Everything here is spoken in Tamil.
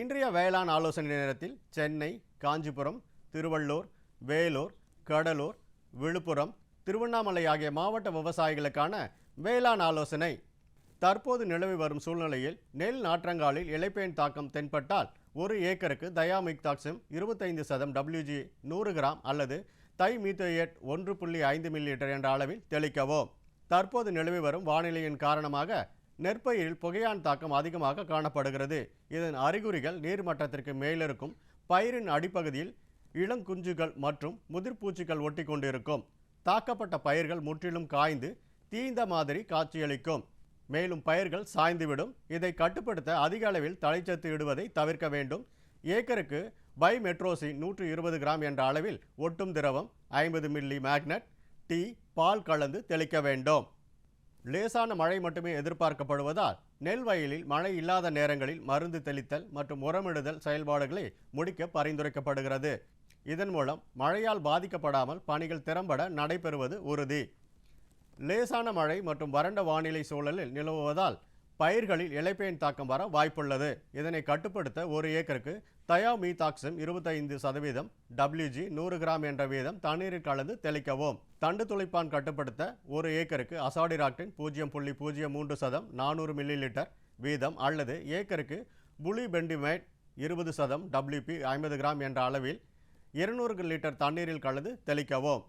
இன்றைய வேளாண் ஆலோசனை நேரத்தில் சென்னை காஞ்சிபுரம் திருவள்ளூர் வேலூர் கடலூர் விழுப்புரம் திருவண்ணாமலை ஆகிய மாவட்ட விவசாயிகளுக்கான வேளாண் ஆலோசனை. தற்போது நிலவி வரும் சூழ்நிலையில் நெல் நாற்றங்காலில் இலைப்பேன் தாக்கம் தென்பட்டால் ஒரு ஏக்கருக்கு தயாமிக்தாக்சிம் இருபத்தைந்து சதம் டபிள்யூஜி நூறு கிராம் அல்லது தை மீத்தோயேட் ஒன்று புள்ளி ஐந்து மில்லிலிட்டர் என்ற அளவில் தெளிக்கவும். தற்போது நிலவி வரும் வானிலையின் காரணமாக நெற்பயிரில் புகையான் தாக்கம் அதிகமாக காணப்படுகிறது. இதன் அறிகுறிகள் நீர்மட்டத்திற்கு மேலிருக்கும். பயிரின் அடிப்பகுதியில் இளங்குஞ்சுகள் மற்றும் முதிர்பூச்சிகள் ஒட்டி கொண்டிருக்கும் தாக்கப்பட்ட பயிர்கள் முற்றிலும் காய்ந்து தீந்த மாதிரி காட்சியளிக்கும். மேலும் பயிர்கள் சாய்ந்துவிடும். இதை கட்டுப்படுத்த அதிக அளவில் தழைச்சத்து இடுவதை தவிர்க்க வேண்டும். ஏக்கருக்கு பைமெட்ரோசி நூற்று இருபது கிராம் என்ற அளவில் ஒட்டும் திரவம் ஐம்பது மில்லி மேக்னட் டீ பால் கலந்து தெளிக்க வேண்டும். லேசான மழை மட்டுமே எதிர்பார்க்கப்படுவதால் நெல் வயலில் மழை இல்லாத நேரங்களில் மருந்து தெளித்தல் மற்றும் உரமிடுதல் செயல்பாடுகளை முடிக்க பரிந்துரைக்கப்படுகிறது. இதன் மூலம் மழையால் பாதிக்கப்படாமல் பணிகள் திறம்பட நடைபெறுவது உறுதி. லேசான மழை மற்றும் வறண்ட வானிலை சூழலில் நிலவுவதால் பயிர்களில் இழைப்பேன் தாக்கம் வர வாய்ப்புள்ளது. இதனை கட்டுப்படுத்த ஒரு ஏக்கருக்கு தயா மீதாக்சம் இருபத்தைந்து சதவீதம் டபிள்யூஜி நூறு கிராம் என்ற வீதம் தண்ணீரில் கலந்து தெளிக்கவும். தண்டு துளைப்பான் கட்டுப்படுத்த ஒரு ஏக்கருக்கு அசாடிராக்டின் பூஜ்ஜியம் புள்ளி பூஜ்ஜியம் மூன்று சதம் நானூறு மில்லி லிட்டர் வீதம் அல்லது ஏக்கருக்கு புளி பெண்டிமேட் இருபது சதம் டபிள்யூபி ஐம்பது கிராம் என்ற அளவில் இருநூறு லிட்டர் தண்ணீரில் கலந்து தெளிக்கவும்.